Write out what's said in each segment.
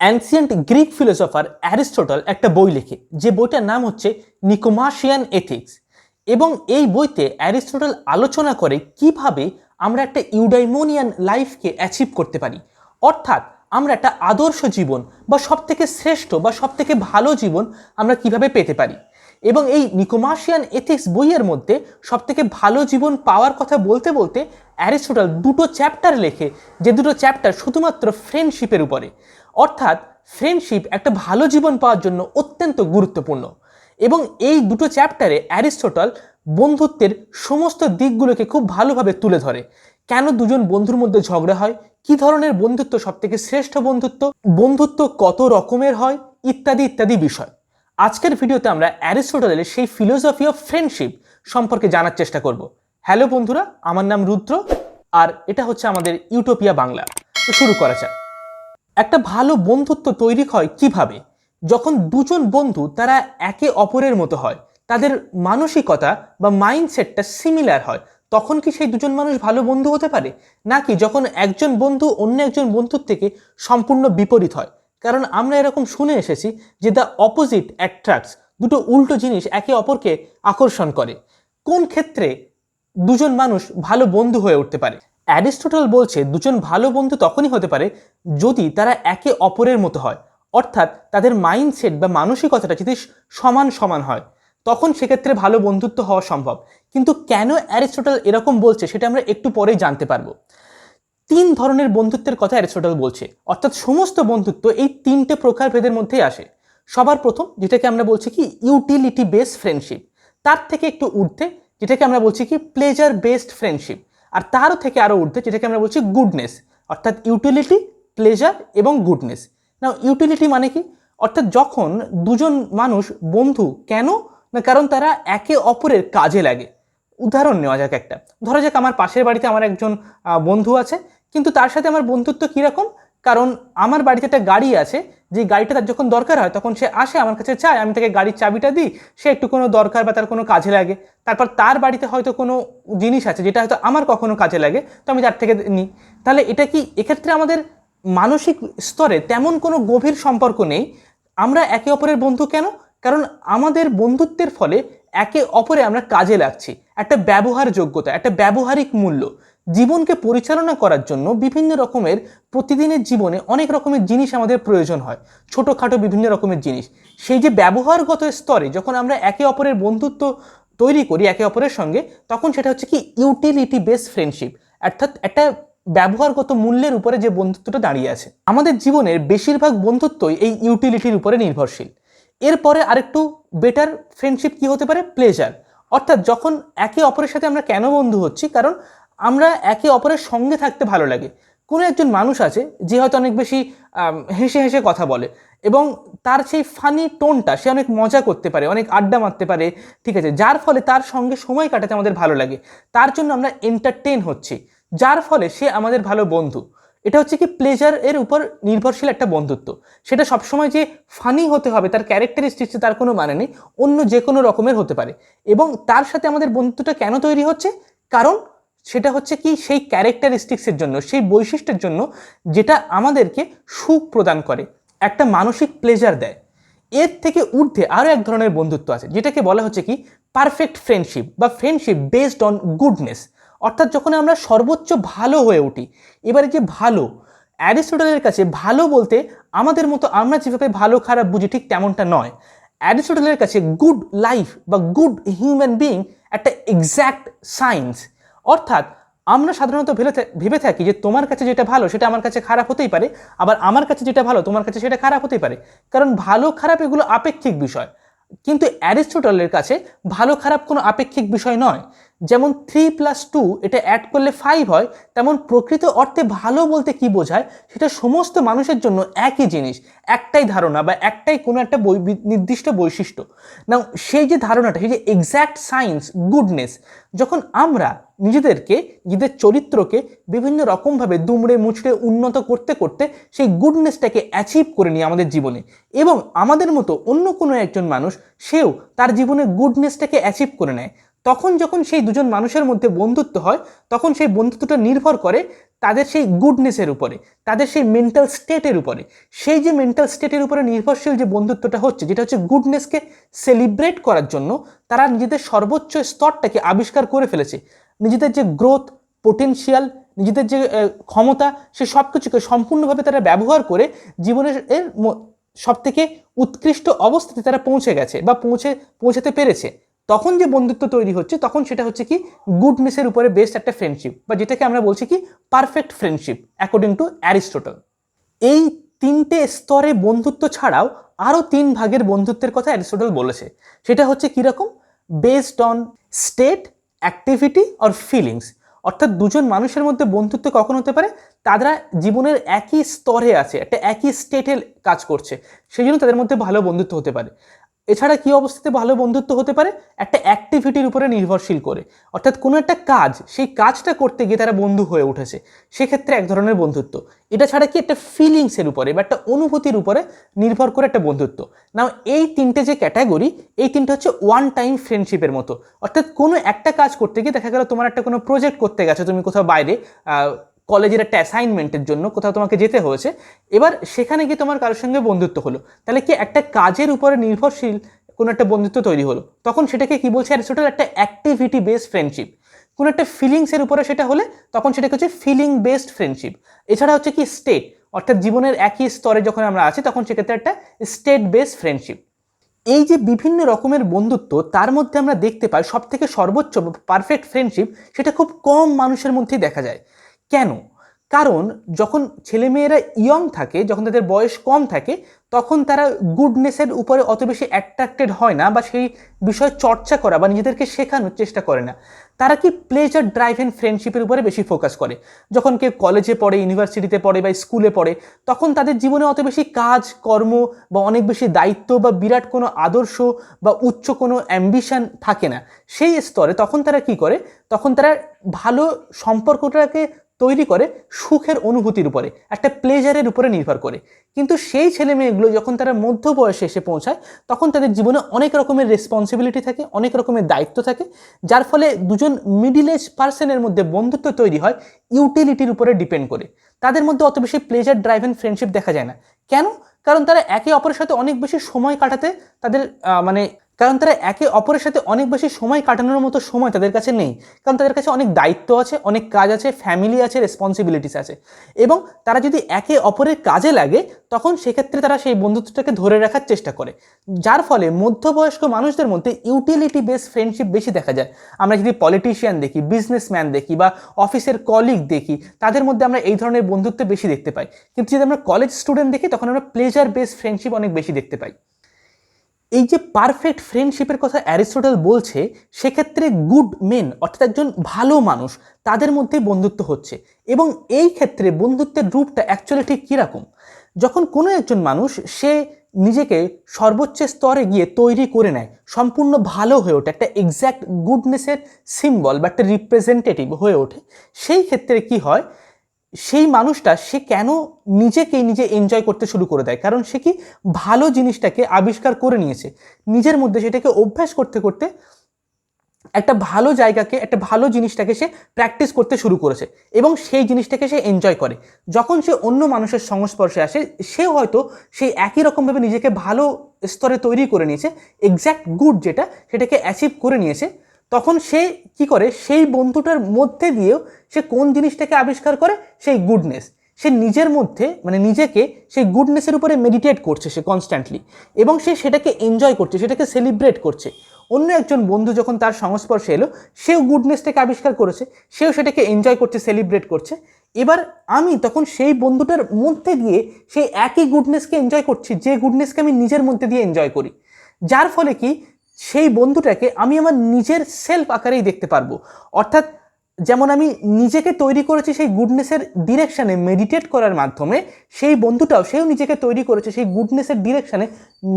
Ancient Greek philosopher Aristotle একটা বই লেখে। যে বইটার নাম হচ্ছে নিকোমাশিয়ান এথিক্স এবং এই বইতে অ্যারিস্টোটল আলোচনা করে কীভাবে আমরা একটা ইউডাইমোনিয়ান লাইফকে অ্যাচিভ করতে পারি। অর্থাৎ আমরা একটা আদর্শ জীবন বা সব থেকে শ্রেষ্ঠ বা সব থেকে ভালো জীবন আমরা কীভাবে পেতে পারি। এবং এই নিকোমাশিয়ান এথিক্স বইয়ের মধ্যে সব থেকে ভালো জীবন পাওয়ার কথা বলতে বলতে অ্যারিস্টোটল দুটো চ্যাপ্টার লেখে, যে দুটো চ্যাপ্টার শুধুমাত্র ফ্রেন্ডশিপের উপরে। অর্থাৎ ফ্রেন্ডশিপ একটা ভালো জীবন পাওয়ার জন্য অত্যন্ত গুরুত্বপূর্ণ। এবং এই দুটো চ্যাপ্টারে অ্যারিস্টোটল বন্ধুত্বের সমস্ত দিকগুলোকে খুব ভালোভাবে তুলে ধরে। কেন দুজন বন্ধুর মধ্যে ঝগড়া হয়? কি ধরনের বন্ধুত্ব সবথেকে শ্রেষ্ঠ বন্ধুত্ব? বন্ধুত্ব কত রকমের হয়? ইত্যাদি ইত্যাদি বিষয়। আজকের ভিডিওতে আমরা অ্যারিস্টোটলের সেই ফিলোসফি অফ ফ্রেন্ডশিপ সম্পর্কে জানার চেষ্টা করব। হ্যালো বন্ধুরা, আমার নাম রুদ্র, আর এটা হচ্ছে আমাদের ইউটোপিয়া বাংলা। তো শুরু করা যাক। একটা ভালো বন্ধুত্ব তৈরি হয় কীভাবে? যখন দুজন বন্ধু তারা একে অপরের মতো হয়, তাদের মানসিকতা বা মাইন্ডসেটটা সিমিলার হয়, তখন কি সেই দুজন মানুষ ভালো বন্ধু হতে পারে? নাকি যখন একজন বন্ধু অন্য একজন বন্ধুর থেকে সম্পূর্ণ বিপরীত হয়? কারণ আমরা এরকম শুনে এসেছি যে দ্য অপোজিট অ্যাট্রাক্টস দুটো উল্টো জিনিস একে অপরকে আকর্ষণ করে। কোন ক্ষেত্রে দুজন মানুষ ভালো বন্ধু হয়ে উঠতে পারে? অ্যারিস্টোটল বলছে দুজন ভালো বন্ধু তখনই হতে পারে যদি তারা একে অপরের মতো হয়। অর্থাৎ তাদের মাইন্ডসেট বা মানসিকতাটা যদি সমান সমান হয়, তখন সেক্ষেত্রে ভালো বন্ধুত্ব হওয়া সম্ভব। কিন্তু কেন অ্যারিস্টোটল এরকম বলছে সেটা আমরা একটু পরেই জানতে পারব। তিন ধরনের বন্ধুত্বের কথা অ্যারিস্টোটল বলছে। অর্থাৎ সমস্ত বন্ধুত্ব এই তিনটে প্রকারভেদের মধ্যেই আসে। সবার প্রথম যেটাকে আমরা বলছি কি ইউটিলিটি বেসড ফ্রেন্ডশিপ তার থেকে একটু ঊর্ধ্বে যেটাকে আমরা বলছি কি প্লেজার বেসড ফ্রেন্ডশিপ আর তারও থেকে আরও ঊর্ধ্বে যেটাকে আমরা বলছি গুডনেস অর্থাৎ ইউটিলিটি প্লেজার এবং গুডনেস না ইউটিলিটি মানে কি? অর্থাৎ যখন দুজন মানুষ বন্ধু, কেন? না, কারণ তারা একে অপরের কাজে লাগে। উদাহরণ নেওয়া যাক একটা। ধরা যাক আমার পাশের বাড়িতে আমার একজন বন্ধু আছে, কিন্তু তার সাথে আমার বন্ধুত্ব কীরকম? কারণ আমার বাড়িতে একটা গাড়ি আছে যে গাড়িটা তার যখন দরকার হয়, তখন সে আসে, আমার কাছে চায়, আমি তাকে গাড়ির চাবিটা দিই, সে একটু কোনো দরকার বা তার কোনো কাজে লাগে। তারপর তার বাড়িতে হয়তো কোনো জিনিস আছে, যেটা হয়তো আমার কখনো কাজে লাগে, তো আমি তার থেকে নিই। তাহলে এটা কি এক্ষেত্রে আমাদের মানসিক স্তরে তেমন কোনো গভীর সম্পর্ক নেই? আমরা একে অপরের বন্ধু কেন? কারণ আমাদের বন্ধুত্বের ফলে একে অপরে আমরা কাজে লাগছি। একটা ব্যবহার যোগ্যতা একটা ব্যবহারিক মূল্য। জীবনকে পরিচালনা করার জন্য বিভিন্ন রকমের প্রতিদিনের জীবনে অনেক রকমের জিনিস আমাদের প্রয়োজন হয়। ছোটোখাটো বিভিন্ন রকমের জিনিস। সেই যে ব্যবহারগত স্তরে যখন আমরা একে অপরের বন্ধুত্ব তৈরি করি একে অপরের সঙ্গে, তখন সেটা হচ্ছে কি ইউটিলিটি বেস ফ্রেন্ডশিপ অর্থাৎ একটা ব্যবহারগত মূল্যের উপরে যে বন্ধুত্বটা দাঁড়িয়ে আছে। আমাদের জীবনের বেশিরভাগ বন্ধুত্বই এই ইউটিলিটির উপরে নির্ভরশীল। এরপরে আরেকটু বেটার ফ্রেন্ডশিপ কি হতে পারে? প্লেজার অর্থাৎ যখন একে অপরের সাথে আমরা কেন বন্ধু হচ্ছি? কারণ আমরা একে অপরের সঙ্গে থাকতে ভালো লাগে। কোনো একজন মানুষ আছে যে হয়তো অনেক বেশি হেসে হেসে কথা বলে এবং তার সেই ফানি টোনটা সে অনেক মজা করতে পারে, অনেক আড্ডা মারতে পারে, ঠিক আছে? যার ফলে তার সঙ্গে সময় কাটাতে আমাদের ভালো লাগে। তার জন্য আমরা এন্টারটেন হচ্ছি। যার ফলে সে আমাদের ভালো বন্ধু। এটা হচ্ছে কি প্লেজার এর উপর নির্ভরশীল একটা বন্ধুত্ব। সেটা সবসময় যে ফানি হতে হবে, তার ক্যারেক্টারিস্টিক্সে তার কোনো মানে নেই। অন্য যে কোনো রকমের হতে পারে। এবং তার সাথে আমাদের বন্ধুত্বটা কেন তৈরি হচ্ছে? কারণ সেটা হচ্ছে কি সেই ক্যারেক্টারিস্টিক্সের জন্য, সেই বৈশিষ্ট্যের জন্য যেটা আমাদেরকে সুখ প্রদান করে, একটা মানসিক প্লেজার দেয়। এর থেকে ঊর্ধ্বে আরও এক ধরনের বন্ধুত্ব আছে, যেটাকে বলা হচ্ছে কি পারফেক্ট ফ্রেন্ডশিপ বা ফ্রেন্ডশিপ বেসড অন গুডনেস অর্থাৎ যখন আমরা সর্বোচ্চ ভালো হয়ে উঠি, এবারে যে ভালো, অ্যারিস্টোটলের কাছে ভালো বলতে আমাদের মতো আমরা যেভাবে ভালো, খারাপ বুঝি ঠিক তেমনটা নয়। অ্যারিস্টোটলের কাছে গুড লাইফ বা গুড হিউম্যান বিং একটা এক্স্যাক্ট সায়েন্স অর্থাৎ আমরা সাধারণত ভেবে ভেবে থাকি যে তোমার কাছে যেটা ভালো সেটা আমার কাছে খারাপ হতেই পারে, আবার আমার কাছে যেটা ভালো তোমার কাছে সেটা খারাপ হতেই পারে। কারণ ভালো খারাপ এগুলো আপেক্ষিক বিষয়। কিন্তু অ্যারিস্টোটলের কাছে ভালো খারাপ কোনো আপেক্ষিক বিষয় নয়। যেমন থ্রি প্লাস টু এটা অ্যাড করলে ফাইভ হয়, তেমন প্রকৃত অর্থে ভালো বলতে কি বোঝায়? সেটা সমস্ত মানুষের জন্য একই জিনিস, একটাই ধারণা বা একটাই কোনো একটা বৈ, নির্দিষ্ট বৈশিষ্ট্য। না সেই যে ধারণাটা, সেই যে এক্স্যাক্ট সায়েন্স গুডনেস যখন আমরা নিজেদেরকে, নিজেদের চরিত্রকে বিভিন্ন রকমভাবে দুমড়ে মুচড়ে উন্নত করতে করতে সেই গুডনেসটাকে অ্যাচিভ করে নিই আমাদের জীবনে এবং আমাদের মতো অন্য কোনো একজন মানুষ, সেও তার জীবনে গুডনেসটাকে অ্যাচিভ করে নেয়। তখন যখন সেই দুজন মানুষের মধ্যে বন্ধুত্ব হয়, তখন সেই বন্ধুত্বটা নির্ভর করে তাদের সেই গুডনেসের উপরে, তাদের সেই মেন্টাল স্টেটের উপরে। সেই যে মেন্টাল স্টেটের উপরে নির্ভরশীল যে বন্ধুত্বটা হচ্ছে, যেটা হচ্ছে গুডনেসকে সেলিব্রেট করার জন্য তারা নিজেদের সর্বোচ্চ স্তরটাকে আবিষ্কার করে ফেলেছে। নিজেদের যে গ্রোথ পোটেনশিয়াল নিজেদের যে ক্ষমতা, সে সব কিছুকে সম্পূর্ণভাবে তারা ব্যবহার করে জীবনের এর সব থেকে উৎকৃষ্ট অবস্থাতে তারা পৌঁছে গেছে বা পৌঁছে, পৌঁছাতে পেরেছে। তখন যে বন্ধুত্ব তৈরি হচ্ছে, তখন সেটা হচ্ছে কি গুডনেসের উপরে বেস্ট একটা ফ্রেন্ডশিপ বা যেটাকে আমরা বলছি কি perfect friendship according to Aristotle এই তিনটে স্তরে বন্ধুত্ব ছাড়াও আরও তিন ভাগের বন্ধুত্বের কথা অ্যারিস্টোটল বলেছে। সেটা হচ্ছে কীরকম? Based on state activity or feelings অর্থাৎ দুজন মানুষের মধ্যে বন্ধুত্ব কখন হতে পারে? তারা জীবনের একই স্তরে আছে, একটা একই স্টেটে কাজ করছে। সেই জন্য তাদের মধ্যে ভালো বন্ধুত্ব হতে পারে। এছাড়া কী অবস্থাতে ভালো বন্ধুত্ব হতে পারে? একটা অ্যাক্টিভিটির উপরে নির্ভরশীল করে। অর্থাৎ কোনো একটা কাজ, সেই কাজটা করতে গিয়ে তারা বন্ধু হয়ে উঠেছে, সেক্ষেত্রে এক ধরনের বন্ধুত্ব। এটা ছাড়া কি একটা ফিলিংসের উপরে বা একটা অনুভূতির উপরে নির্ভর করে একটা বন্ধুত্ব। না এই তিনটে যে ক্যাটাগরি এই তিনটে হচ্ছে ওয়ান টাইম ফ্রেন্ডশিপের মতো। অর্থাৎ কোনো একটা কাজ করতে গিয়ে দেখা গেল তোমার একটা কোনো প্রজেক্ট করতে গেছো, তুমি কোথাও বাইরে কলেজের একটা অ্যাসাইনমেন্টের জন্য কোথাও তোমাকে যেতে হয়েছে। এবার সেখানে গিয়ে তোমার কারোর সঙ্গে বন্ধুত্ব হলো। তাহলে কি একটা কাজের উপরে নির্ভরশীল কোনো একটা বন্ধুত্ব তৈরি হলো? তখন সেটাকে কি বলছে? অ্যারিস্টোটল একটা অ্যাক্টিভিটি বেসড ফ্রেন্ডশিপ কোনো একটা ফিলিংসের উপরে সেটা হলে তখন সেটাকে হচ্ছে ফিলিং বেসড ফ্রেন্ডশিপ এছাড়া হচ্ছে কি স্টেট অর্থাৎ জীবনের একই স্তরে যখন আমরা আছি, তখন সেক্ষেত্রে একটা স্টেট বেসড ফ্রেন্ডশিপ এই যে বিভিন্ন রকমের বন্ধুত্ব, তার মধ্যে আমরা দেখতে পাই সব থেকে সর্বোচ্চ পারফেক্ট ফ্রেন্ডশিপ সেটা খুব কম মানুষের মধ্যেই দেখা যায়। কেন? কারণ যখন ছেলেমেয়েরা ইয়ং থাকে, যখন তাদের বয়স কম থাকে, তখন তারা গুডনেসের উপরে অত বেশি অ্যাট্রাক্টেড হয় না বা সেই বিষয়ে চর্চা করা বা নিজেদেরকে শেখানোর চেষ্টা করে না। তারা কি প্লেজার ড্রাইভ অ্যান্ড ফ্রেন্ডশিপের উপরে বেশি ফোকাস করে? যখন কেউ কলেজে পড়ে ইউনিভার্সিটিতে পড়ে বা স্কুলে পড়ে, তখন তাদের জীবনে অত বেশি কাজ, কর্ম বা অনেক বেশি দায়িত্ব বা বিরাট কোনো আদর্শ বা উচ্চ কোনো অ্যাম্বিশান থাকে না। সেই স্তরে তখন তারা কি করে? তখন তারা ভালো সম্পর্কটাকে তৈরি করে সুখের অনুভূতির উপরে, একটা প্লেজারের উপরে নির্ভর করে। কিন্তু সেই ছেলে মেয়েগুলো যখন তারা মধ্য বয়সে এসে পৌঁছায়, তখন তাদের জীবনে অনেক রকমের রেসপন্সিবিলিটি থাকে, অনেক রকমের দায়িত্ব থাকে, যার ফলে দুজন মিডিল এজ পার্সনের মধ্যে বন্ধুত্ব তৈরি হয় ইউটিলিটির উপরে ডিপেন্ড করে। তাদের মধ্যে অত বেশি প্লেজার ড্রাইভ অ্যান্ড ফ্রেন্ডশিপ দেখা যায় না। কেন? কারণ তারা একে অপরের সাথে অনেক বেশি সময় কাটাতে তাদের মানে কারণ তারা একে অপরের সাথে অনেক বেশি সময় কাটানোর মতো সময় তাদের কাছে নেই। কারণ তাদের কাছে অনেক দায়িত্ব আছে, অনেক কাজ আছে ফ্যামিলি আছে রেসপন্সিবিলিটিস আছে। এবং তারা যদি একে অপরের কাজে লাগে, তখন সেক্ষেত্রে তারা সেই বন্ধুত্বটাকে ধরে রাখার চেষ্টা করে। যার ফলে মধ্যবয়স্ক মানুষদের মধ্যে ইউটিলিটি বেস ফ্রেন্ডশিপ বেশি দেখা যায়। আমরা যদি পলিটিশিয়ান দেখি বিজনেসম্যান দেখি বা অফিসের কলিগ দেখি, তাদের মধ্যে আমরা এই ধরনের বন্ধুত্ব বেশি দেখতে পাই। কিন্তু যদি আমরা কলেজ স্টুডেন্ট দেখি, তখন আমরা প্লেজার বেস ফ্রেন্ডশিপ অনেক বেশি দেখতে পাই। এই যে পারফেক্ট ফ্রেন্ডশিপের কথা অ্যারিস্টোটল বলছে, সেক্ষেত্রে গুড মেন অর্থাৎ একজন ভালো মানুষ, তাদের মধ্যে বন্ধুত্ব হচ্ছে। এবং এই ক্ষেত্রে বন্ধুত্বের রূপটা অ্যাকচুয়ালি ঠিক কীরকম? যখন কোনো একজন মানুষ, সে নিজেকে সর্বোচ্চ স্তরে গিয়ে তৈরি করে নেয়, সম্পূর্ণ ভালো হয়ে ওঠে, একটা এক্স্যাক্ট গুডনেসের সিম্বল বা একটা রিপ্রেজেন্টেটিভ হয়ে ওঠে, সেই ক্ষেত্রে কি হয়? সেই মানুষটা, সে কেন নিজেকেই নিজে এনজয় করতে শুরু করে দেয়? কারণ সে কি ভালো জিনিসটাকে আবিষ্কার করে নিয়েছে। নিজের মধ্যে সেটাকে অভ্যাস করতে করতে একটা ভালো জায়গাকে, একটা ভালো জিনিসটাকে সে প্র্যাকটিস করতে শুরু করেছে এবং সেই জিনিসটাকে সে এনজয় করে। যখন সে অন্য মানুষের সংস্পর্শে আসে সে হয়তো সেই একই রকমভাবে নিজেকে ভালো স্তরে তৈরি করে নিয়েছে এক্স্যাক্ট গুড যেটা, সেটাকে অ্যাচিভ করে নিয়েছে। তখন সে কি করে? সেই বন্ধুটার মধ্যে দিয়েও সে কোন জিনিসটাকে আবিষ্কার করে? সেই গুডনেস সে নিজের মধ্যে মানে নিজেকে সেই গুডনেসের উপরে মেডিটেট করছে সে কনস্ট্যান্টলি এবং সে সেটাকে এনজয় করছে, সেটাকে সেলিব্রেট করছে। অন্য একজন বন্ধু যখন তার সংস্পর্শে এলো, সেও গুডনেসটাকে আবিষ্কার করেছে, সেও সেটাকে এনজয় করছে সেলিব্রেট করছে। এবার আমি তখন সেই বন্ধুটার মধ্যে দিয়ে সেই একই গুডনেসকে এনজয় করছি, যে গুডনেসকে আমি নিজের মধ্যে দিয়ে এনজয় করি। যার ফলে কি? সেই বন্ধুটাকে আমি আমার নিজের সেলফ আকারেই দেখতে পারব। অর্থাৎ যেমন আমি নিজেকে তৈরি করেছি সেই গুডনেসের ডিরেকশানে মেডিটেট করার মাধ্যমে, সেই বন্ধুটাও সেও নিজেকে তৈরি করেছে সেই গুডনেসের ডিরেকশানে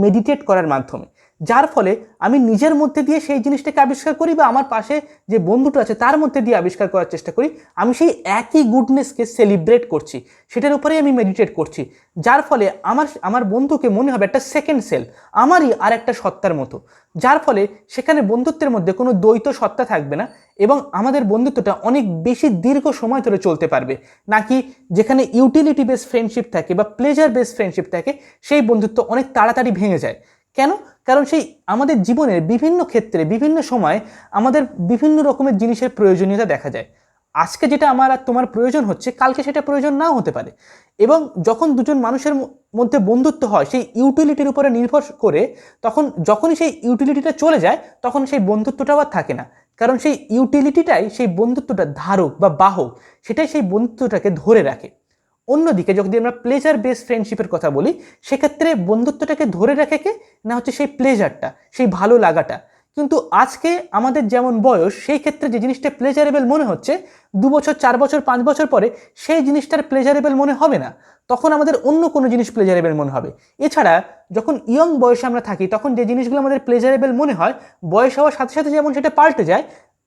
মেডিটেট করার মাধ্যমে। যার ফলে আমি নিজের মধ্যে দিয়ে সেই জিনিসটাকে আবিষ্কার করি বা আমার পাশে যে বন্ধুটা আছে তার মধ্যে দিয়ে আবিষ্কার করার চেষ্টা করি, আমি সেই একই গুডনেসকে সেলিব্রেট করছি। সেটার উপরেই আমি মেডিটেট করছি। যার ফলে আমার আমার বন্ধুকে মনে হবে একটা সেকেন্ড সেল আমারই আর একটা সত্তার মতো। যার ফলে সেখানে বন্ধুত্বের মধ্যে কোনো দ্বৈত সত্তা থাকবে না এবং আমাদের বন্ধুত্বটা অনেক বেশি দীর্ঘ সময় ধরে চলতে পারবে। নাকি যেখানে ইউটিলিটি বেস ফ্রেন্ডশিপ থাকে বা প্লেজার বেস ফ্রেন্ডশিপ থাকে, সেই বন্ধুত্ব অনেক তাড়াতাড়ি ভেঙে যায়। কেন? কারণ সেই আমাদের জীবনের বিভিন্ন ক্ষেত্রে, বিভিন্ন সময় আমাদের বিভিন্ন রকমের জিনিসের প্রয়োজনীয়তা দেখা যায়। আজকে যেটা আমার আর তোমার প্রয়োজন হচ্ছে, কালকে সেটা প্রয়োজন নাও হতে পারে। এবং যখন দুজন মানুষের মধ্যে বন্ধুত্ব হয়, সেই ইউটিলিটির উপরে নির্ভর করে তখন যখনই সেই ইউটিলিটিটা চলে যায়, তখন সেই বন্ধুত্বটাও আর থাকে না। কারণ সেই ইউটিলিটিটাই সেই বন্ধুত্বটা ধারক বা বাহক, সেটাই সেই বন্ধুত্বটাকে ধরে রাখে। অন্যদিকে যদি আমরা প্লেজার বেস ফ্রেন্ডশিপের কথা বলি, সেক্ষেত্রে বন্ধুত্বটাকে ধরে রাখে কে? না হচ্ছে সেই প্লেজারটা সেই ভালো লাগাটা। কিন্তু আজকে আমাদের যেমন বয়স, সেই ক্ষেত্রে যে জিনিসটা প্লেজারেবল মনে হচ্ছে, দু বছর, চার বছর, পাঁচ বছর পরে সেই জিনিসটার প্লেজারেবল মনে হবে না। তখন আমাদের অন্য কোনো জিনিস প্লেজারেবল মনে হবে। এছাড়া যখন ইয়ং বয়সে আমরা থাকি, তখন যে জিনিসগুলো আমাদের প্লেজারেবল মনে হয়, বয়স হওয়ার সাথে সাথে যেমন সেটা পাল্টে যায়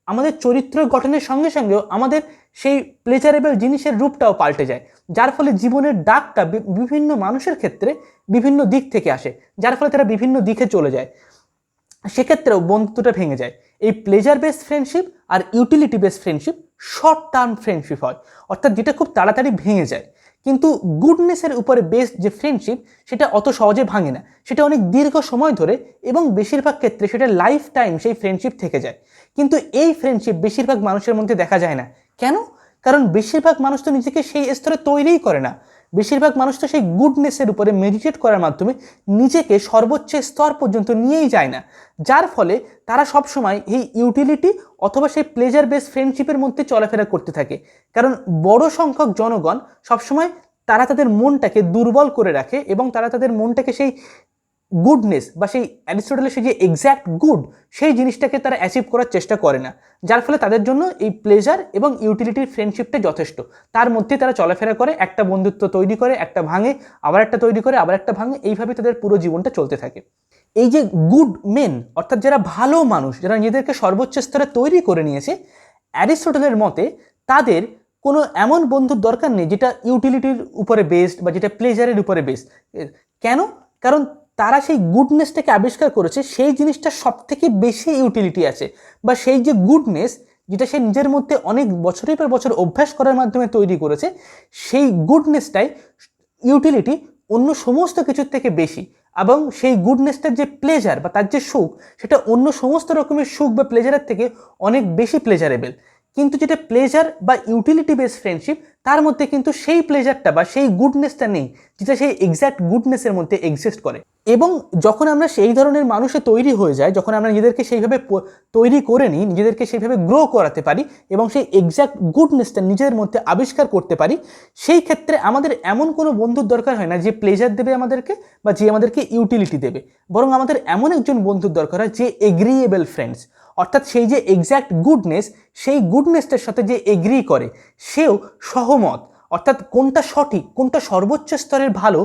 আমাদের চরিত্র গঠনের সঙ্গে সঙ্গেও আমাদের সেই প্লেজারেবল জিনিসের রূপটাও পাল্টে যায়। যার ফলে জীবনের ডাকটা বিভিন্ন মানুষের ক্ষেত্রে বিভিন্ন দিক থেকে আসে, যার ফলে তারা বিভিন্ন দিকে চলে যায়। সেক্ষেত্রেও বন্ধুত্বটা ভেঙে যায়। এই প্লেজার বেস ফ্রেন্ডশিপ আর utility base friendship short term friendship হয়। অর্থাৎ যেটা খুব তাড়াতাড়ি ভেঙে যায়। কিন্তু গুডনেসের উপরে বেসড যে ফ্রেন্ডশিপ সেটা অত সহজে ভাঙে না। সেটা অনেক দীর্ঘ সময় ধরে এবং বেশিরভাগ ক্ষেত্রে সেটা লাইফ টাইম সেই ফ্রেন্ডশিপ থেকে যায়। কিন্তু এই ফ্রেন্ডশিপ বেশিরভাগ মানুষের মধ্যে দেখা যায় না। কেন? কারণ বেশিরভাগ মানুষ তো নিজেকে সেই স্তরে তৈরিই করে না। বেশিরভাগ মানুষ তো সেই গুডনেসের উপরে মেডিটেট করার মাধ্যমে নিজেকে সর্বোচ্চ স্তর পর্যন্ত নিয়েই যায় না। যার ফলে তারা সবসময় এই ইউটিলিটি অথবা সেই প্লেজার বেস ফ্রেন্ডশিপের মধ্যে চলাফেরা করতে থাকে। কারণ বড় সংখ্যক জনগণ সবসময় তারা তাদের মনটাকে দুর্বল করে রাখে এবং তারা তাদের মনটাকে সেই গুডনেস বা সেই অ্যারিস্টোটলের সেই যে এক্স্যাক্ট গুড সেই জিনিসটাকে তারা অ্যাচিভ করার চেষ্টা করে না। যার ফলে তাদের জন্য এই প্লেজার এবং ইউটিলিটির ফ্রেন্ডশিপটা যথেষ্ট। তার মধ্যে তারা চলাফেরা করে, একটা বন্ধুত্ব তৈরি করে, একটা ভাঙে, আবার একটা তৈরি করে, আবার একটা ভাঙে, এইভাবে তাদের পুরো জীবনটা চলতে থাকে। এই যে গুড মেন অর্থাৎ যারা ভালো মানুষ, যারা নিজেদেরকে সর্বোচ্চ স্তরে তৈরি করে নিয়েছে, অ্যারিস্টোটলের মতে তাদের কোনো এমন বন্ধুর দরকার নেই যেটা ইউটিলিটির উপরে বেসড বা যেটা প্লেজারের উপরে বেসড কেন? কারণ তারা সেই গুডনেসটাকে আবিষ্কার করেছে, সেই জিনিসটা সব থেকে বেশি ইউটিলিটি আছে বা সেই যে গুডনেস যেটা সে নিজের মধ্যে অনেক বছরের পর বছর অভ্যাস করার মাধ্যমে তৈরি করেছে, সেই গুডনেসটাই ইউটিলিটি অন্য সমস্ত কিছুর থেকে বেশি এবং সেই গুডনেসটার যে প্লেজার বা তার যে সুখ, সেটা অন্য সমস্ত রকমের সুখ বা প্লেজারের থেকে অনেক বেশি প্লেজারেবল কিন্তু যেটা প্লেজার বা ইউটিলিটি বেস ফ্রেন্ডশিপ তার মধ্যে কিন্তু সেই প্লেজারটা বা সেই গুডনেসটা নেই, যেটা সেই এক্স্যাক্ট গুডনেসের মধ্যে এক্সিস্ট করে। এবং যখন আমরা সেই ধরনের মানুষে তৈরি হয়ে যায় যখন আমরা নিজেদেরকে সেইভাবে তৈরি করে নিই, নিজেদেরকে সেইভাবে গ্রো করাতে পারি এবং সেই এক্স্যাক্ট গুডনেসটা নিজেদের মধ্যে আবিষ্কার করতে পারি, সেই ক্ষেত্রে আমাদের এমন কোনো বন্ধুর দরকার হয় না যে প্লেজার দেবে আমাদেরকে বা যে আমাদেরকে ইউটিলিটি দেবে। বরং আমাদের এমন একজন বন্ধুর দরকার হয় যে এগ্রিয়েবল ফ্রেন্ডস অর্থাৎ সেই যে এক্স্যাক্ট গুডনেস সেই গুডনেসটার সাথে যে এগ্রি করে, সেও সহমত। অর্থাৎ কোনটা সঠিক, কোনটা সর্বোচ্চ স্তরের ভালো,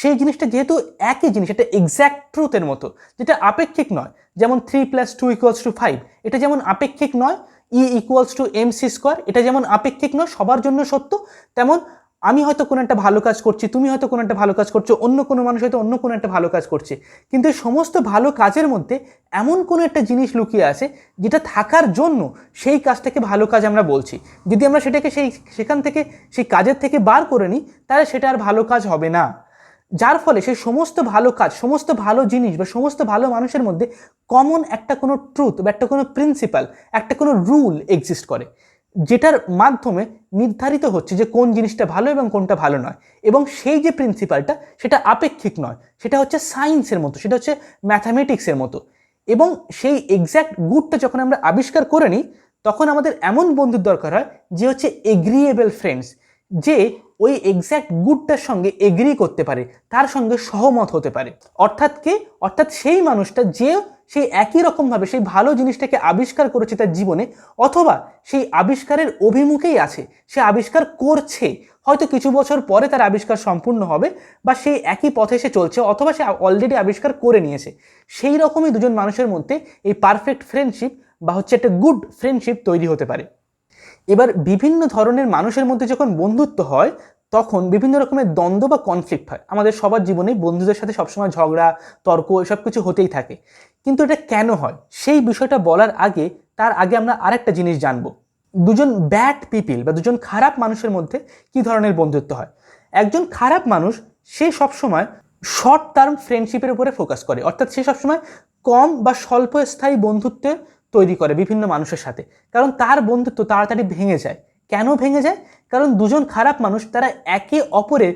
সেই জিনিসটা যেহেতু একই জিনিস, এটা এক্স্যাক্ট ট্রুথের মতো, যেটা আপেক্ষিক নয়। যেমন three plus two equals two five এটা যেমন আপেক্ষিক নয় E equals to M C square এটা যেমন আপেক্ষিক নয়, সবার জন্য সত্য, তেমন আমি হয়তো কোনো একটা ভালো কাজ করছি, তুমি হয়তো কোনো একটা ভালো কাজ করছ, অন্য কোনো মানুষ হয়তো অন্য কোনো একটা ভালো কাজ করছে। কিন্তু সমস্ত ভালো কাজের মধ্যে এমন কোনো একটা জিনিস লুকিয়ে আছে যেটা থাকার জন্য সেই কাজটাকে ভালো কাজ আমরা বলছি। যদি আমরা সেটাকে সেই, সেখান থেকে, সেই কাজের থেকে বার করে নিই, তাহলে সেটা আর ভালো কাজ হবে না। যার ফলে সেই সমস্ত ভালো কাজ, সমস্ত ভালো জিনিস বা সমস্ত ভালো মানুষের মধ্যে কমন একটা কোনো ট্রুথ বা একটা কোনো প্রিন্সিপাল একটা কোনো রুল এক্সিস্ট করে। যেটার মাধ্যমে নির্ধারিত হচ্ছে যে কোন জিনিসটা ভালো এবং কোনটা ভালো নয়। এবং সেই যে প্রিন্সিপালটা সেটা আপেক্ষিক নয়। সেটা হচ্ছে সায়েন্সের মতো, সেটা হচ্ছে ম্যাথামেটিক্সের মতো। এবং সেই এক্স্যাক্ট গুডটা যখন আমরা আবিষ্কার করে নিই, তখন আমাদের এমন বন্ধুর দরকার হয় যে হচ্ছে এগ্রিয়েবল ফ্রেন্ডস যে ওই এক্স্যাক্ট গুডটার সঙ্গে এগ্রি করতে পারে, তার সঙ্গে সহমত হতে পারে। অর্থাৎ কে? অর্থাৎ সেই মানুষটা যে সেই একই রকমভাবে সেই ভালো জিনিসটাকে আবিষ্কার করেছে তার জীবনে, অথবা সেই আবিষ্কারের অভিমুখেই আছে, সে আবিষ্কার করছে। হয়তো কিছু বছর পরে তার আবিষ্কার সম্পূর্ণ হবে, বা সেই একই পথে সে চলছে, অথবা সে অলরেডি আবিষ্কার করে নিয়েছে। সেই রকমই দুজন মানুষের মধ্যে এই পারফেক্ট ফ্রেন্ডশিপ বা হচ্ছে একটা গুড ফ্রেন্ডশিপ তৈরি হতে পারে। এবার বিভিন্ন ধরনের মানুষের মধ্যে যখন বন্ধুত্ব হয় তখন বিভিন্ন রকমের দ্বন্দ্ব বা কনফ্লিক্ট হয়। আমাদের সবার জীবনে বন্ধুদের সাথে সবসময় ঝগড়া, তর্ক এসব কিছু হতেই থাকে। কিন্তু এটা কেন হয়? সেই বিষয়টা বলার আগে, তার আগে আমরা আরেকটা জিনিস জানব। দুজন ব্যাড পিপিল বা দুজন খারাপ মানুষের মধ্যে কি ধরনের বন্ধুত্ব হয়? একজন খারাপ মানুষ, সে সবসময় শর্ট টার্ম ফ্রেন্ডশিপের উপরে ফোকাস করে। অর্থাৎ সে সবসময় কম বা স্বল্পস্থায়ী বন্ধুত্বে তৈরি করে বিভিন্ন মানুষের সাথে। কারণ তার বন্ধুত্ব তাড়াতাড়ি ভেঙে যায়। কেন ভেঙে যায়? কারণ দুজন খারাপ মানুষ, তারা একে অপরের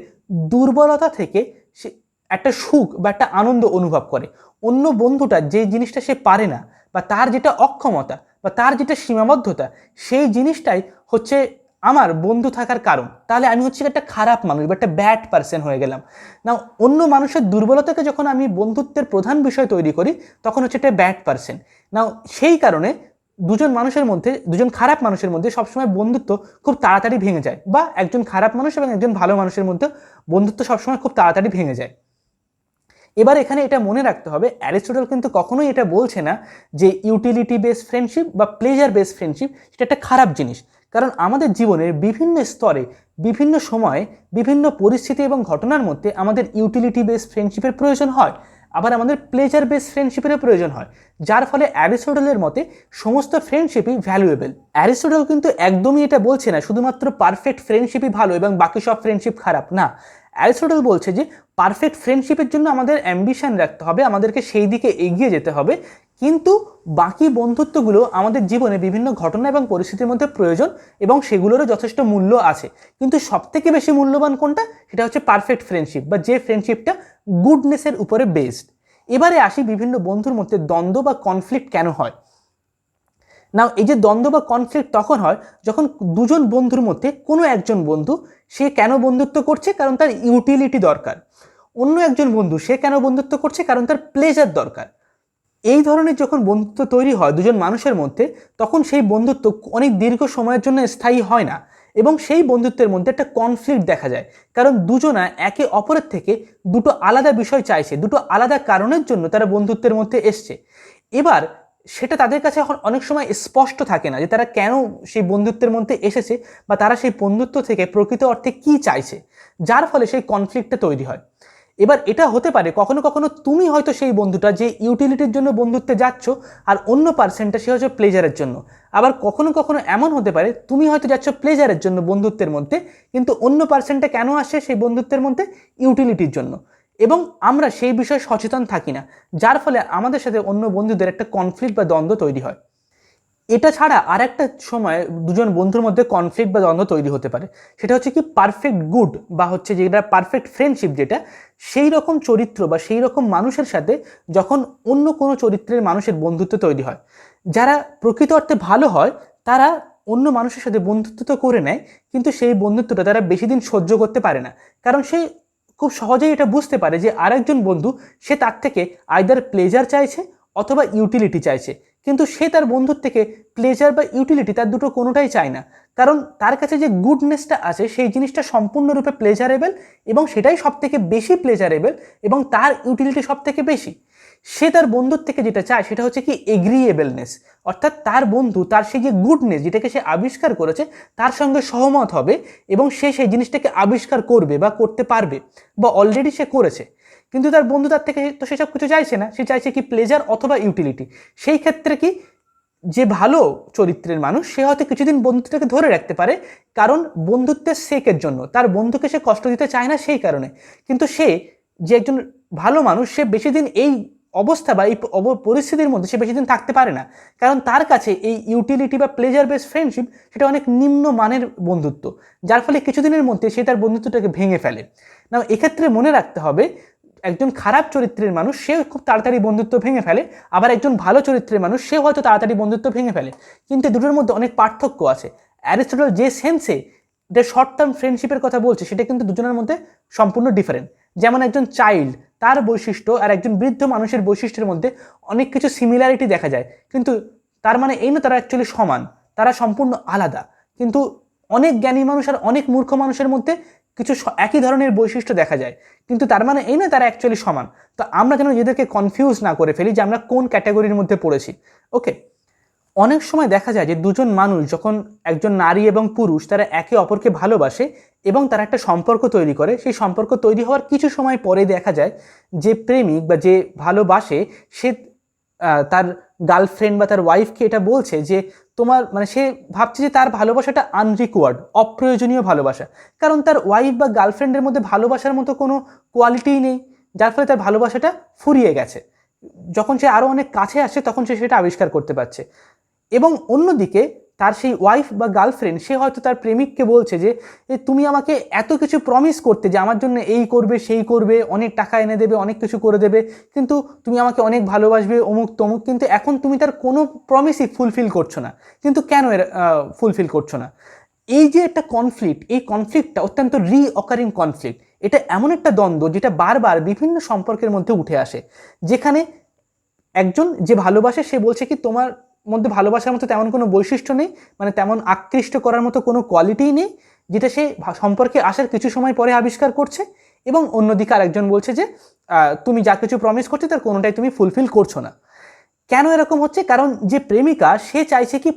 দুর্বলতা থেকে সে একটা সুখ বা একটা আনন্দ অনুভব করে। অন্য বন্ধুটা যে জিনিসটা সে পারে না বা তার যেটা অক্ষমতা বা তার যেটা সীমাবদ্ধতা, সেই জিনিসটাই হচ্ছে আমার বন্ধু থাকার কারণ। তাহলে আমি হচ্ছে একটা খারাপ মানুষ বা একটা ব্যাড পার্সন হয়ে গেলাম। না অন্য মানুষের দুর্বলতাকে যখন আমি বন্ধুত্বের প্রধান বিষয় তৈরি করি, তখন হচ্ছে একটা ব্যাড পার্সন না সেই কারণে দুজন মানুষের মধ্যে, দুজন খারাপ মানুষের মধ্যে সবসময় বন্ধুত্ব খুব তাড়াতাড়ি ভেঙে যায় বা একজন খারাপ মানুষ এবং একজন ভালো মানুষের মধ্যে বন্ধুত্ব সবসময় খুব তাড়াতাড়ি ভেঙে যায়। এবার এখানে এটা মনে রাখতে হবে, অ্যারিস্টোটল কিন্তু কখনোই এটা বলছে না যে ইউটিলিটি বেস ফ্রেন্ডশিপ বা প্লেজার বেস ফ্রেন্ডশিপ সেটা একটা খারাপ জিনিস। কারণ আমাদের জীবনের বিভিন্ন স্তরে, বিভিন্ন সময়ে, বিভিন্ন পরিস্থিতি এবং ঘটনার মধ্যে আমাদের ইউটিলিটি বেস ফ্রেন্ডশিপের প্রয়োজন হয়। আবার আমাদের প্লেজার বেস ফ্রেন্ডশিপেরও প্রয়োজন হয়, যার ফলে অ্যারিস্টোটলের মতে সমস্ত ফ্রেন্ডশিপই ভ্যালুয়েবল অ্যারিস্টোটল কিন্তু একদমই এটা বলছে না, শুধুমাত্র পারফেক্ট ফ্রেন্ডশিপই ভালো এবং বাকি সব ফ্রেন্ডশিপ খারাপ, না। অ্যারিস্টোটল বলছে যে পারফেক্ট ফ্রেন্ডশিপের জন্য আমাদের অ্যাম্বিশন রাখতে হবে, আমাদেরকে সেই দিকে এগিয়ে যেতে হবে কিন্তু বাকি বন্ধুত্বগুলো আমাদের জীবনে বিভিন্ন ঘটনা এবং পরিস্থিতির মধ্যে প্রয়োজন এবং সেগুলোরও যথেষ্ট মূল্য আছে। কিন্তু সবথেকে বেশি মূল্যবান কোনটা? সেটা হচ্ছে পারফেক্ট ফ্রেন্ডশিপ বা যে ফ্রেন্ডশিপটা গুডনেসের উপরে বেসড এবারে আসি বিভিন্ন বন্ধুর মধ্যে দ্বন্দ্ব বা কনফ্লিক্ট কেন হয়? না এই যে দ্বন্দ্ব বা কনফ্লিক্ট তখন হয় যখন দুজন বন্ধুর মধ্যে কোনো একজন বন্ধু, সে কেন বন্ধুত্ব করছে? কারণ তার ইউটিলিটি দরকার। অন্য একজন বন্ধু, সে কেন বন্ধুত্ব করছে? কারণ তার প্লেজার দরকার। এই ধরনের যখন বন্ধুত্ব তৈরি হয় দুজন মানুষের মধ্যে, তখন সেই বন্ধুত্ব অনেক দীর্ঘ সময়ের জন্য স্থায়ী হয় না এবং সেই বন্ধুত্বের মধ্যে একটা কনফ্লিক্ট দেখা যায়। কারণ দুজনা একে অপরের থেকে দুটো আলাদা বিষয় চাইছে, দুটো আলাদা কারণের জন্য তারা বন্ধুত্বের মধ্যে এসছে। এবার সেটা তাদের কাছে এখন অনেক সময় স্পষ্ট থাকে না যে তারা কেন সেই বন্ধুত্বের মধ্যে এসেছে বা তারা সেই বন্ধুত্ব থেকে প্রকৃত অর্থে কি চাইছে। যার ফলে সেই কনফ্লিক্টটা তৈরি হয়। এবার এটা হতে পারে, কখনো কখনো তুমি হয়তো সেই বন্ধুটা যে ইউটিলিটির জন্য বন্ধুত্বে যাচ্ছ আর অন্য পার্সেন্টটা সে হচ্ছে প্লেজারের জন্য। আবার কখনো কখনো এমন হতে পারে, তুমি হয়তো যাচ্ছ প্লেজারের জন্য বন্ধুত্বের মধ্যে, কিন্তু অন্য পার্সেন্টটা কেন আসে সেই বন্ধুত্বের মধ্যে ইউটিলিটির জন্য। এবং আমরা সেই বিষয়ে সচেতন থাকি না, যার ফলে আমাদের সাথে অন্য বন্ধুদের একটা কনফ্লিক্ট বা দ্বন্দ্ব তৈরি হয়। এটা ছাড়া আর একটা সময় দুজন বন্ধুর মধ্যে কনফ্লিক্ট বা দ্বন্দ্ব তৈরি হতে পারে। সেটা হচ্ছে কি পারফেক্ট গুড বা হচ্ছে যেটা পারফেক্ট ফ্রেন্ডশিপ যেটা, সেই রকম চরিত্র বা সেই রকম মানুষের সাথে যখন অন্য কোনো চরিত্রের মানুষের বন্ধুত্ব তৈরি হয়, যারা প্রকৃত অর্থে ভালো হয়, তারা অন্য মানুষের সাথে বন্ধুত্ব তো করে নেয়, কিন্তু সেই বন্ধুত্বটা তারা বেশি দিন সহ্য করতে পারে না। কারণ সে খুব সহজেই এটা বুঝতে পারে যে আরেকজন বন্ধু, সে তার থেকে আইদার প্লেজার চাইছে অথবা ইউটিলিটি চাইছে। কিন্তু সে তার বন্ধুর থেকে প্লেজার বা ইউটিলিটি তার দুটো কোনোটাই চায় না। কারণ তার কাছে যে গুডনেসটা আছে, সেই জিনিসটা সম্পূর্ণরূপে প্লেজারেবল এবং সেটাই সব থেকে বেশি প্লেজারেবল এবং তার ইউটিলিটি সব থেকে বেশি। সে তার বন্ধুর থেকে যেটা চায়, সেটা হচ্ছে কি এগ্রিয়েবলনেস অর্থাৎ তার বন্ধু, তার সেই যে গুডনেস যেটাকে সে আবিষ্কার করেছে, তার সঙ্গে সহমত হবে এবং সে সেই জিনিসটাকে আবিষ্কার করবে বা করতে পারবে বা অলরেডি সে করেছে। কিন্তু তার বন্ধু তার থেকে তো সেসব কিছু চাইছে না। সে চাইছে কি প্লেজার অথবা ইউটিলিটি সেই ক্ষেত্রে কি যে ভালো চরিত্রের মানুষ, সে হয়তো কিছুদিন বন্ধুত্বটাকে ধরে রাখতে পারে, কারণ বন্ধুত্বের সেকের জন্য। তার বন্ধুকে সে কষ্ট দিতে চায় না সেই কারণে। কিন্তু সে যে একজন ভালো মানুষ, সে বেশি দিন এই অবস্থা বা এই পরিস্থিতির মধ্যে সে বেশি দিন থাকতে পারে না। কারণ তার কাছে এই ইউটিলিটি বা প্লেজার বেস ফ্রেন্ডশিপ সেটা অনেক নিম্ন মানের বন্ধুত্ব। যার ফলে কিছুদিনের মধ্যে সে তার বন্ধুত্বটাকে ভেঙে ফেলে। না এক্ষেত্রে মনে রাখতে হবে একজন খারাপ চরিত্রের মানুষ, সে খুব তাড়াতাড়ি বন্ধুত্ব ভেঙে ফেলে। আবার একজন ভালো চরিত্রের মানুষ সে হয়তো তাড়াতাড়ি বন্ধুত্ব ভেঙে ফেলে। কিন্তু দুটোর মধ্যে অনেক পার্থক্য আছে। অ্যারিস্টটল যে সেন্সে যে শর্ট টার্ম ফ্রেন্ডশিপের কথা বলছে, সেটা কিন্তু দুজনের মধ্যে সম্পূর্ণ ডিফারেন্ট যেমন একজন চাইল্ড তার বৈশিষ্ট্য আর একজন বৃদ্ধ মানুষের বৈশিষ্ট্যের মধ্যে অনেক কিছু সিমিলারিটি দেখা যায়। কিন্তু তার মানে এই না, তারা অ্যাকচুয়ালি সমান, তারা সম্পূর্ণ আলাদা। কিন্তু অনেক জ্ঞানী মানুষ আর অনেক মূর্খ মানুষের মধ্যে কিছু একই ধরনের বৈশিষ্ট্য দেখা যায়। কিন্তু তার মানে এই নয় তারা অ্যাকচুয়ালি সমান। তো আমরা যেন নিজেদেরকে কনফিউজ না করে ফেলি যে আমরা কোন ক্যাটাগরির মধ্যে পড়েছি? ওকে অনেক সময় দেখা যায় যে দুজন মানুষ যখন একজন নারী এবং পুরুষ, তারা একে অপরকে ভালোবাসে এবং তারা একটা সম্পর্ক তৈরি করে। সেই সম্পর্ক তৈরি হওয়ার কিছু সময় পরে দেখা যায় যে প্রেমিক বা যে ভালোবাসে, সে তার গার্লফ্রেন্ড বা তার ওয়াইফকে এটা বলছে যে তোমার মানে সে ভাবছে যে তার ভালোবাসাটা আনরিকোয়ার্ড অপ্রয়োজনীয় ভালোবাসা। কারণ তার ওয়াইফ বা গার্লফ্রেন্ডের মধ্যে ভালোবাসার মতো কোনো কোয়ালিটিই নেই, যার ফলে তার ভালোবাসাটা ফুরিয়ে গেছে। যখন সে আরও অনেক কাছে আসে, তখন সে সেটা আবিষ্কার করতে পারছে। এবং অন্যদিকে তার সেই ওয়াইফ বা গার্লফ্রেন্ড সে হয়তো তার প্রেমিককে বলছে যে তুমি আমাকে এত কিছু প্রমিস করতে যে আমার জন্য এই করবে, সেই করবে, অনেক টাকা এনে দেবে, অনেক কিছু করে দেবে, কিন্তু তুমি আমাকে অনেক ভালোবাসবে, অমুক তমুক, কিন্তু এখন তুমি তার কোনো প্রমিসই ফুলফিল করছ না। কিন্তু কেন এর ফুলফিল করছ না? এই যে একটা কনফ্লিক্ট এই কনফ্লিক্টটা অত্যন্ত রি অকারিং কনফ্লিক্ট এটা এমন একটা দ্বন্দ্ব যেটা বারবার বিভিন্ন সম্পর্কের মধ্যে উঠে আসে, যেখানে একজন যে ভালোবাসে, সে বলছে কি, তোমার মধ্যে ভালোবাসার মতো তেমন কোনো বৈশিষ্ট্য নেই মানে তেমন আকৃষ্ট করার মতো কোনো কোয়ালিটিই নেই, যেটা সে সম্পর্কে আসার কিছু সময় পরে আবিষ্কার করছে এবং অন্যদিকে আরেকজন বলছে যে তুমি যা কিছু প্রমিস করছ তার কোনোটাই তুমি ফুলফিল করছ না। কেন এরকম হচ্ছে? কারণ যে প্রেমিকা, সে চাইছে কি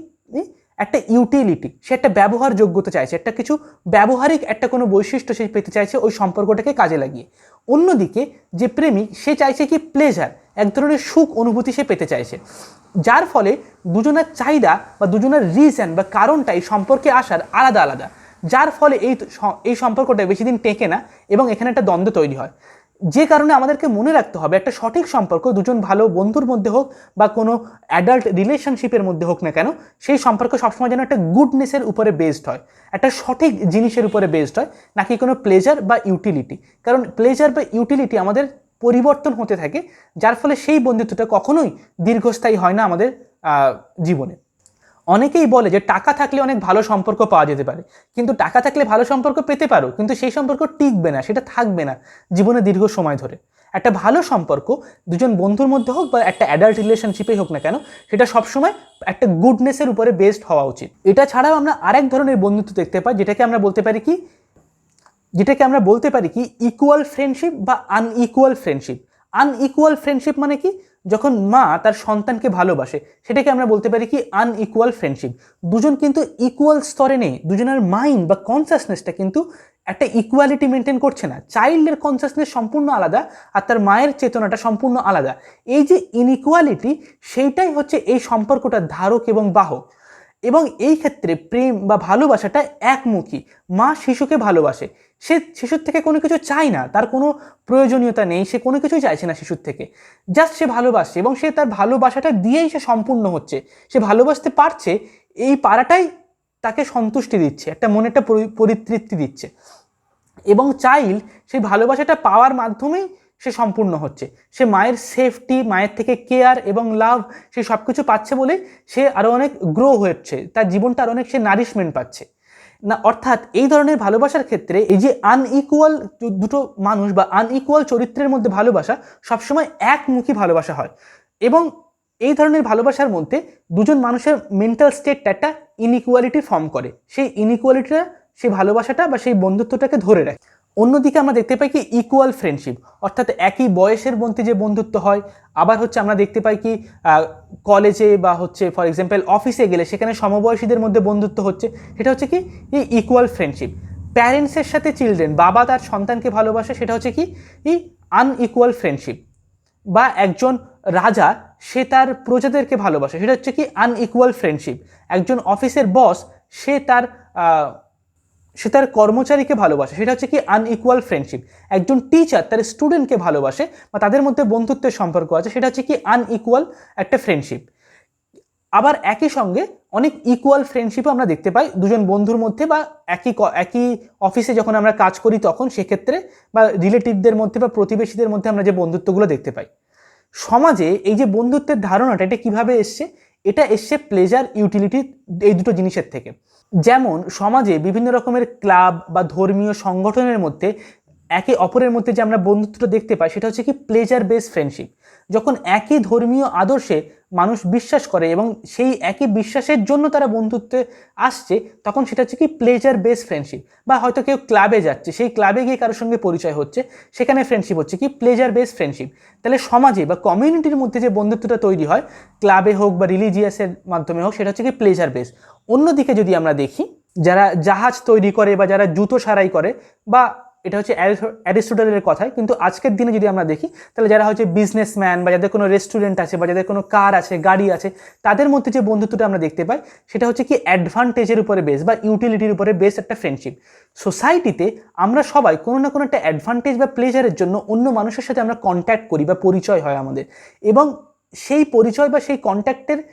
একটা ইউটিলিটি সে একটা ব্যবহার যোগ্যতা চাইছে, একটা কিছু ব্যবহারিক একটা কোনো বৈশিষ্ট্য সে পেতে চাইছে ওই সম্পর্কটাকে কাজে লাগিয়ে। অন্যদিকে যে প্রেমিক, সে চাইছে কি প্লেজার এক ধরনের সুখ অনুভূতি সে পেতে চাইছে। যার ফলে দুজনের চাহিদা বা দুজনের রিজন বা কারণটা এই সম্পর্কে আসার আলাদা আলাদা। যার ফলে এই এই সম্পর্কটা বেশি দিন টেকে না এবং এখানে একটা দ্বন্দ্ব তৈরি হয়। যে কারণে আমাদেরকে মনে রাখতে হবে, একটা সঠিক সম্পর্ক দুজন ভালো বন্ধুর মধ্যে হোক বা কোনো অ্যাডাল্ট রিলেশনশিপের মধ্যে হোক না কেন, সেই সম্পর্ক সবসময় যেন একটা গুডনেসের উপরে বেসড হয়। একটা সঠিক জিনিসের উপরে বেসড হয়, নাকি কোনো প্লেজার বা ইউটিলিটি কারণ প্লেজার বা ইউটিলিটি আমাদের পরিবর্তন হতে থাকে, যার ফলে সেই বন্ধুত্বটা কখনোই দীর্ঘস্থায়ী হয় না আমাদের জীবনে। অনেকেই বলে যে টাকা থাকলে অনেক ভালো সম্পর্ক পাওয়া যেতে পারে, কিন্তু টাকা থাকলে ভালো সম্পর্ক পেতে পারো, কিন্তু সেই সম্পর্ক টিকবে না, সেটা থাকবে না জীবনে দীর্ঘ সময় ধরে। একটা ভালো সম্পর্ক দুজন বন্ধুর মধ্যে হোক বা একটা অ্যাডাল্ট রিলেশনশিপে হোক না কেন, সেটা সবসময় একটা গুডনেসের উপরে বেসড হওয়া উচিত। এটা ছাড়াও আমরা আরেক ধরনের বন্ধুত্ব দেখতে পাই, যেটাকে আমরা বলতে পারি কি? যেটাকে আমরা বলতে পারি কি ইকুয়াল ফ্রেন্ডশিপ বা আনইকুয়াল ফ্রেন্ডশিপ আনইকুয়াল ফ্রেন্ডশিপ মানে কি? যখন মা তার সন্তানকে ভালোবাসে, সেটাকে আমরা বলতে পারি কি আনইকুয়াল ফ্রেন্ডশিপ দুজন কিন্তু ইকুয়াল স্তরে নেই, দুজনের মাইন্ড বা কনসাসনেসটা কিন্তু একটা ইকুয়ালিটি মেনটেন করছে না। চাইল্ডের কনসাসনেস সম্পূর্ণ আলাদা, আর তার মায়ের চেতনাটা সম্পূর্ণ আলাদা। এই যে ইনইকুয়ালিটি সেইটাই হচ্ছে এই সম্পর্কটার ধারক এবং বাহক। এবং এই ক্ষেত্রে প্রেম বা ভালোবাসাটা একমুখী। মা শিশুকে ভালোবাসে। সে শিশুর থেকে কোনো কিছু চায় না, তার কোনো প্রয়োজনীয়তা নেই, সে কোনো কিছুই চাইছে না শিশুর থেকে। জাস্ট সে ভালোবাসছে এবং সে তার ভালোবাসাটা দিয়েই সে সম্পূর্ণ হচ্ছে। সে ভালোবাসতে পারছে, এই পাড়াটাই তাকে সন্তুষ্টি দিচ্ছে, একটা মনে একটা পরি- পরিতৃপ্তি দিচ্ছে। এবং চাইল্ড সেই ভালোবাসাটা পাওয়ার মাধ্যমেই সে সম্পূর্ণ হচ্ছে। সে মায়ের সেফটি মায়ের থেকে কেয়ার এবং লাভ সে সব কিছু পাচ্ছে বলে সে আরও অনেক গ্রো হচ্ছে। তার জীবনটা আরও অনেক সে নারিশমেন্ট পাচ্ছে। না, অর্থাৎ এই ধরনের ভালোবাসার ক্ষেত্রে এই যে আনইকুয়াল দুটো মানুষ বা আনইকুয়াল চরিত্রের মধ্যে ভালোবাসা সবসময় একমুখী ভালোবাসা হয়। এবং এই ধরনের ভালোবাসার মধ্যে দুজন মানুষের মেন্টাল স্টেটটা একটা ইনইকুয়ালিটি ফর্ম করে। সেই ইনইকুয়ালিটিটা সেই ভালোবাসাটা বা সেই বন্ধুত্বটাকে ধরে রাখে। অন্যদিকে আমরা দেখতে পাই কি ইকুয়াল ফ্রেন্ডশিপ অর্থাৎ একই বয়সের মধ্যে যে বন্ধুত্ব হয়, আবার হচ্ছে আমরা দেখতে পাই কি কলেজে বা হচ্ছে ফর এক্সাম্পল অফিসে গেলে সেখানে সমবয়সীদের মধ্যে বন্ধুত্ব হচ্ছে, সেটা হচ্ছে কি, এই ইকুয়াল ফ্রেন্ডশিপ প্যারেন্টসের সাথে চিলড্রেন বাবা তার সন্তানকে ভালোবাসে, সেটা হচ্ছে কি, এই আনইকুয়াল ফ্রেন্ডশিপ বা একজন রাজা, সে তার প্রজাদেরকে ভালোবাসে, সেটা হচ্ছে কি আনইকুয়াল ফ্রেন্ডশিপ একজন অফিসের বস সে তার সে তার কর্মচারীকে ভালোবাসে। সেটা হচ্ছে কি আনইকুয়াল ফ্রেন্ডশিপ একজন টিচার তার স্টুডেন্টকে ভালোবাসে বা তাদের মধ্যে বন্ধুত্বের সম্পর্ক আছে, সেটা হচ্ছে কি আনইকুয়াল একটা ফ্রেন্ডশিপ আবার একই সঙ্গে অনেক ইকুয়াল ফ্রেন্ডশিপও আমরা দেখতে পাই দুজন বন্ধুর মধ্যে বা একই একই অফিসে যখন আমরা কাজ করি তখন সেক্ষেত্রে বা রিলেটিভদের মধ্যে বা প্রতিবেশীদের মধ্যে আমরা যে বন্ধুত্বগুলো দেখতে পাই। সমাজে এই যে বন্ধুত্বের ধারণাটা, এটা কীভাবে এসছে? এটা এসছে প্লেজার ইউটিলিটি এই দুটো জিনিসের থেকে। যেমন সমাজে বিভিন্ন রকমের ক্লাব বা ধর্মীয় সংগঠনের মধ্যে একে অপরের মধ্যে যে আমরা বন্ধুত্বটা দেখতে পাই, সেটা হচ্ছে কি প্লেজার বেস ফ্রেন্ডশিপ যখন একই ধর্মীয় আদর্শে মানুষ বিশ্বাস করে এবং সেই একই বিশ্বাসের জন্য তারা বন্ধুত্বে আসছে, তখন সেটা হচ্ছে কি প্লেজার বেস ফ্রেন্ডশিপ বা হয়তো কেউ ক্লাবে যাচ্ছে, সেই ক্লাবে গিয়ে কারোর সঙ্গে পরিচয় হচ্ছে, সেখানে ফ্রেন্ডশিপ হচ্ছে কি প্লেজার বেস ফ্রেন্ডশিপ তাহলে সমাজে বা কমিউনিটির মধ্যে যে বন্ধুত্বটা তৈরি হয় ক্লাবে হোক বা রিলিজিয়াসের মাধ্যমে হোক, সেটা হচ্ছে কি প্লেজার বেস অন্যদিকে যদি আমরা দেখি, যারা জাহাজ তৈরি করে বা যারা জুতো সারাই করে বা এটা হচ্ছে অ্যারিস্টো- অ্যারিস্টোটলের কথাই, কিন্তু আজকের দিনে যদি আমরা দেখি, তাহলে যারা হচ্ছে বিজনেসম্যান বা যাদের কোনো রেস্টুরেন্ট আছে বা যাদের কোনো কার আছে, গাড়ি আছে, তাদের মধ্যে যে বন্ধুত্বটা আমরা দেখতে পাই, সেটা হচ্ছে কি অ্যাডভান্টেজের উপরে বেস বা ইউটিলিটির উপরে বেস একটা ফ্রেন্ডশিপ সোসাইটিতে আমরা সবাই কোনো না কোনো একটা অ্যাডভান্টেজ বা প্লেজারের জন্য অন্য মানুষের সাথে আমরা কন্ট্যাক্ট করি বা পরিচয় হয় আমাদের। এবং সেই পরিচয় বা সেই কন্ট্যাক্টের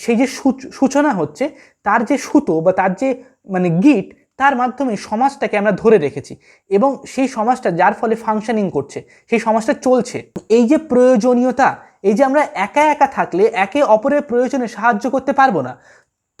সেই যে সূচনা হচ্ছে, তার যে সুতো বা তার যে মানে গিট তার মাধ্যমে সমাজটাকে আমরা ধরে রেখেছি এবং সেই সমাজটা যার ফলে ফাংশনিং করছে, সেই সমাজটা চলছে। এই যে প্রয়োজনীয়তা, এই যে আমরা একা একা থাকলে একে অপরের প্রয়োজনে সাহায্য করতে পারব না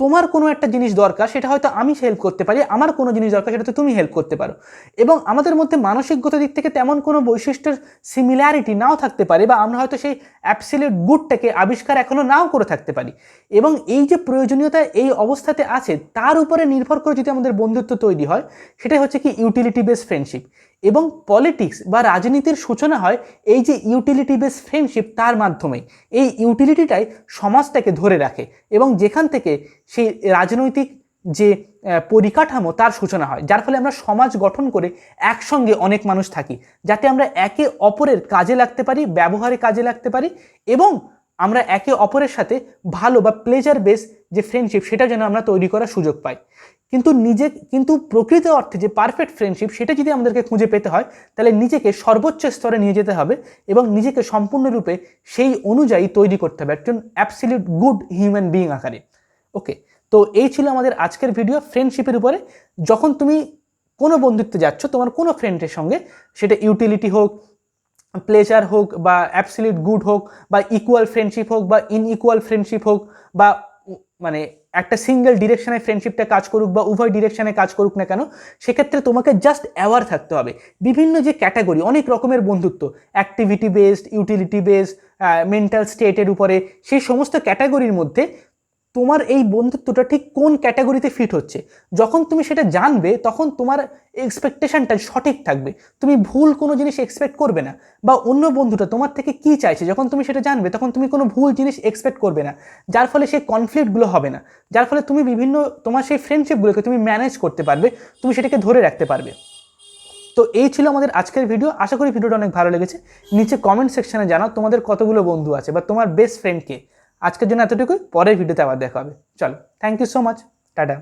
তোমার কোনো একটা জিনিস দরকার, সেটা হয়তো আমি হেল্প করতে পারি, আমার কোনো জিনিস দরকার সেটা তো তুমি হেল্প করতে পারো। এবং আমাদের মধ্যে মানসিকগত দিক থেকে তেমন কোনো বৈশিষ্ট্যের সিমিলারিটি নাও থাকতে পারে বা আমরা হয়তো সেই অ্যাবসিলিউট গুডটাকে আবিষ্কার এখনও নাও করে থাকতে পারি। এবং এই যে প্রয়োজনীয়তা এই অবস্থাতে আছে, তার উপরে নির্ভর করে যদি আমাদের বন্ধুত্ব তৈরি হয়, সেটাই হচ্ছে কি ইউটিলিটি বেস ফ্রেন্ডশিপ এবং পলিটিক্স বা রাজনীতির সূচনা হয় এই যে ইউটিলিটি বেস ফ্রেন্ডশিপ তার মাধ্যমে এই ইউটিলিটিটাই সমাজটাকে ধরে রাখে এবং যেখান থেকে সেই রাজনৈতিক যে পরিকাঠামো তার সূচনা হয়। যার ফলে আমরা সমাজ গঠন করে একসঙ্গে অনেক মানুষ থাকি। যাতে আমরা একে অপরের কাজে লাগতে পারি, ব্যবহারে কাজে লাগতে পারি এবং আমরা একে অপরের সাথে ভালো বা প্লেজার বেস যে ফ্রেন্ডশিপ সেটা যেন আমরা তৈরি করার সুযোগ পাই। কিন্তু নিজে, কিন্তু প্রকৃত অর্থে যে পারফেক্ট ফ্রেন্ডশিপ সেটা যদি আমাদেরকে খুঁজে পেতে হয়, তাহলে নিজেকে সর্বোচ্চ স্তরে নিয়ে যেতে হবে এবং নিজেকে সম্পূর্ণরূপে সেই অনুযায়ী তৈরি করতে হবে। একজন অ্যাবসলিউট গুড হিউম্যান বিইং আকারে। ওকে তো এই ছিল আমাদের আজকের ভিডিও ফ্রেন্ডশিপের উপরে। যখন তুমি কোনো বন্ধুত্বে যাচ্ছ, তোমার কোনো ফ্রেন্ডের সঙ্গে, সেটা ইউটিলিটি হোক প্লেজার হোক বা অ্যাবসলিউট গুড হোক বা ইকুয়াল ফ্রেন্ডশিপ হোক বা ইনইকুয়াল ফ্রেন্ডশিপ হোক বা মানে একটা সিঙ্গেল ডিরেকশনে ফ্রেন্ডশিপটা কাজ করুক বা উভয় ডিরেকশনে কাজ করুক না কেন, সেক্ষেত্রে তোমাকে জাস্ট অ্যাওয়ার থাকতে হবে। বিভিন্ন যে ক্যাটাগরি অনেক রকমের বন্ধুত্ব activity based utility based mental স্টেটের উপরে, সেই সমস্ত ক্যাটাগরির মধ্যে তোমার এই বন্ধুত্বটা ঠিক কোন ক্যাটাগরিতে ফিট হচ্ছে? যখন তুমি সেটা জানবে, তখন তোমার এক্সপেকটেশনটা সঠিক থাকবে। তুমি ভুল কোনো জিনিস এক্সপেক্ট করবে না। বা অন্য বন্ধুটা তোমার থেকে কি চাইছে? যখন তুমি সেটা জানবে, তখন তুমি কোনো ভুল জিনিস এক্সপেক্ট করবে না। যার ফলে সেই কনফ্লিক্টগুলো হবে না। যার ফলে তুমি বিভিন্ন, তোমার সেই ফ্রেন্ডশিপগুলোকে তুমি ম্যানেজ করতে পারবে, তুমি সেটাকে ধরে রাখতে পারবে। তো এই ছিল আমাদের আজকের ভিডিও আশা করি ভিডিওটা অনেক ভালো লেগেছে। নিচে কমেন্ট সেকশনে জানাও তোমাদের কতগুলো বন্ধু আছে বা তোমার বেস্ট ফ্রেন্ডকে আজকের জন্য এতটুকুই পরের ভিডিওতে আবার দেখা হবে। চলো thank you so much tata.